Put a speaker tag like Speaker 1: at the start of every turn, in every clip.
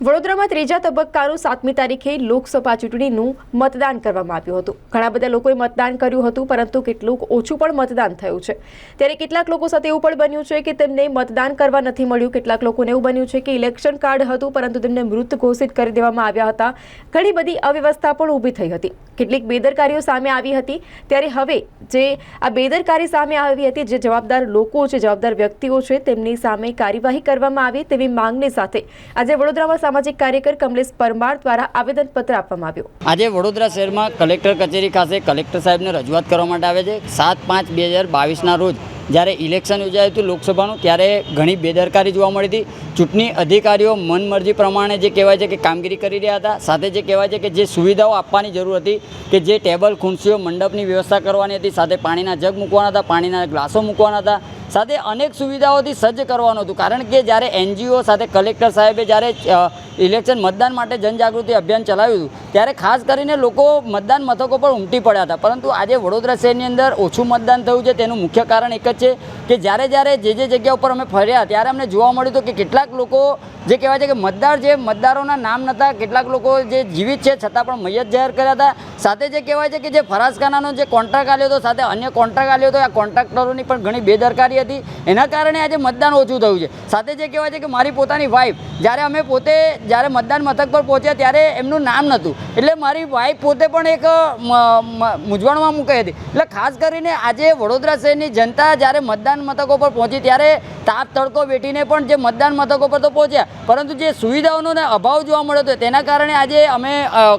Speaker 1: વડોદરામાં ત્રીજા તબક્કાનું સાતમી તારીખે લોકસભા ચૂંટણીનું મતદાન કરવામાં આવ્યું હતું. ઘણા બધા લોકોએ મતદાન કર્યું હતું, પરંતુ કેટલુંક ઓછું પણ મતદાન થયું છે. ત્યારે કેટલાક લોકો સાથે એવું પણ બન્યું છે કે તેમને મતદાન કરવા નથી મળ્યું. કેટલાક લોકોને એવું બન્યું છે કે ઇલેક્શન કાર્ડ હતું, પરંતુ તેમને મૃત ઘોષિત કરી દેવામાં આવ્યા હતા. ઘણી બધી અવ્યવસ્થા પણ ઊભી થઈ હતી. કેટલીક બેદરકારીઓ સામે આવી હતી. ત્યારે હવે જે આ બેદરકારી સામે આવી હતી, જે જવાબદાર લોકો છે, જવાબદાર વ્યક્તિઓ છે, તેમની સામે કાર્યવાહી કરવામાં આવે તેવી માંગણી સાથે આજે વડોદરામાં સામાજિક કાર્યકર કમલેશ પરમાર દ્વારા આવેદનપત્ર આપવામાં આવ્યું.
Speaker 2: આજે વડોદરા શહેરમાં કલેક્ટર કચેરી ખાતે કલેક્ટર સાહેબને રજૂઆત કરવા માટે આવે છે. સાત પાંચ બે હજાર બાવીસના રોજ જ્યારે ઇલેક્શન યોજાયું હતું લોકસભાનું, ત્યારે ઘણી બેદરકારી જોવા મળી હતી. ચૂંટણી અધિકારીઓ મનમરજી પ્રમાણે જે કહેવાય છે કે કામગીરી કરી રહ્યા હતા, સાથે જે કહેવાય છે કે જે સુવિધાઓ આપવાની જરૂર હતી, કે જે ટેબલ, ખુરશીઓ, મંડપની વ્યવસ્થા કરવાની હતી, સાથે પાણીના જગ મૂકવાના હતા, પાણીના ગ્લાસો મૂકવાના હતા સાથે અનેક સુવિધાઓથી સજ્જ કરવાનું હતું. કારણ કે જ્યારે એનજીઓ સાથે કલેક્ટર સાહેબે જ્યારે ઇલેક્શન મતદાન માટે જનજાગૃતિ અભિયાન ચલાવ્યું હતું, ત્યારે ખાસ કરીને લોકો મતદાન મથકો પર ઉમટી પડ્યા હતા. પરંતુ આજે વડોદરા શહેરની અંદર ઓછું મતદાન થયું છે. તેનું મુખ્ય કારણ એક જ છે કે જ્યારે જ્યારે જે જે જગ્યા ઉપર અમે ફર્યા, ત્યારે અમને જોવા મળ્યું હતું કે કેટલાક લોકો જે કહેવાય છે કે મતદાર જે મતદારોના નામ નહોતા કેટલાક લોકો જે જીવિત છે, છતાં પણ મૈયત જાહેર કર્યા હતા. સાથે જે કહેવાય છે કે જે ફરાસખાનાનો જે કોન્ટ્રાક્ટ આવ્યો હતો, સાથે અન્ય કોન્ટ્રાક્ટ આવ્યો હતો, આ કોન્ટ્રાક્ટરોની પણ ઘણી બેદરકારી હતી. એના કારણે આજે મતદાન ઓછું થયું છે. સાથે જે કહેવાય છે કે મારી પોતાની વાઈફ જ્યારે અમે પોતે, જ્યારે મતદાન મથક પર પહોંચ્યા ત્યારે એમનું નામ નહોતું. એટલે મારી વાઈફ પોતે પણ એક મૂંઝવણમાં મૂકી હતી. એટલે ખાસ કરીને આજે વડોદરા શહેરની જનતા જ્યારે મતદાન મથકો પર પહોંચી, ત્યારે તાપ તડકો બેઠીને પણ જે મતદાન મથકો પર તો પહોંચ્યા, પરંતુ જે સુવિધાઓનો અભાવ જોવા મળ્યો હતો, તેના કારણે આજે અમે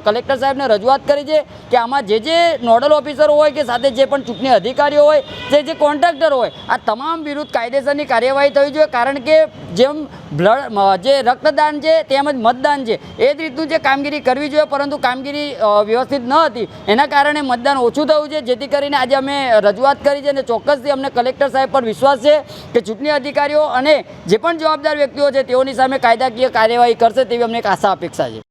Speaker 2: કલેક્ટર સાહેબને રજૂઆત કરી છે કે આમાં જે જે નોડલ ઓફિસરો હોય કે સાથે જે પણ ચૂંટણી અધિકારીઓ હોય, જે જે કોન્ટ્રાક્ટર હોય, આ તમામ વિરુદ્ધ કાયદેસરની કાર્યવાહી થવી જોઈએ, કારણ કે જેમ બ્લડ જે રક્તદાન છે તેમજ મતદાન છે, એ જ રીતનું જે કામગીરી કરવી જોઈએ, પરંતુ કામગીરી વ્યવસ્થિત ન હતી. એના કારણે મતદાન ઓછું થયું છે, જેથી કરીને આજે અમે રજૂઆત કરી છે અને ચોક્કસથી અમને કલેક્ટર સાહેબ પર વિશ્વાસ છે કે ચૂંટણી અધિકારીઓ અને જે પણ જવાબદાર વ્યક્તિઓ છે, તેઓની સામે કાયદાકીય કાર્યવાહી કરશે તેવી અમને એક આશા અપેક્ષા છે.